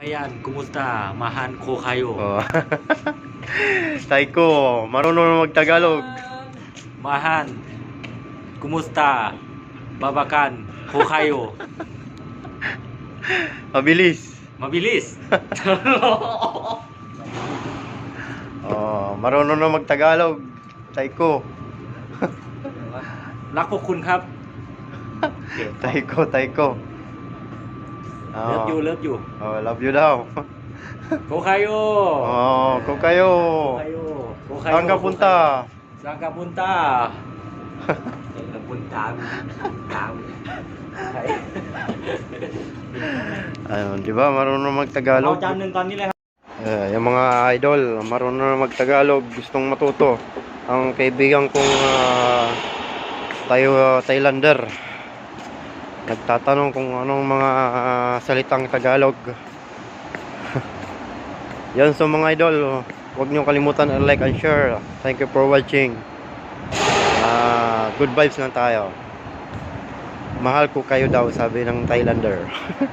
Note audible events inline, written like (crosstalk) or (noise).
Ayan, kumusta? Mahan ko kayo. Oh. (laughs) Taiko, marunong magtagalog. Mahan, kumusta? Babakan ko kayo. (laughs) Mabilis. Mabilis. (laughs) oh, marunong na magtagalog. Taiko. Lako kun hap. Taiko, taiko. Ah. Love you, love you. Oh, love you daw. (laughs) Ko kayo. Oh, ko kayo. Ko kayo. Ko kayo. Saan ka punta? (laughs) Saan ka punta? Saan ka punta? Ayun, di ba? Marunong magtagalog. Ako ng kanila. Eh, yung mga idol, marunong na magtagalog, gustong matuto. Ang kaibigan kong uh, tayo uh, Thailander. Nagtatanong kung anong mga ah, salitang Tagalog. (laughs) Yan so mga idol, huwag niyo kalimutan ang like and share. Thank you for watching. Ah, good vibes lang tayo. Mahal ko kayo daw, sabi ng Thailander. (laughs)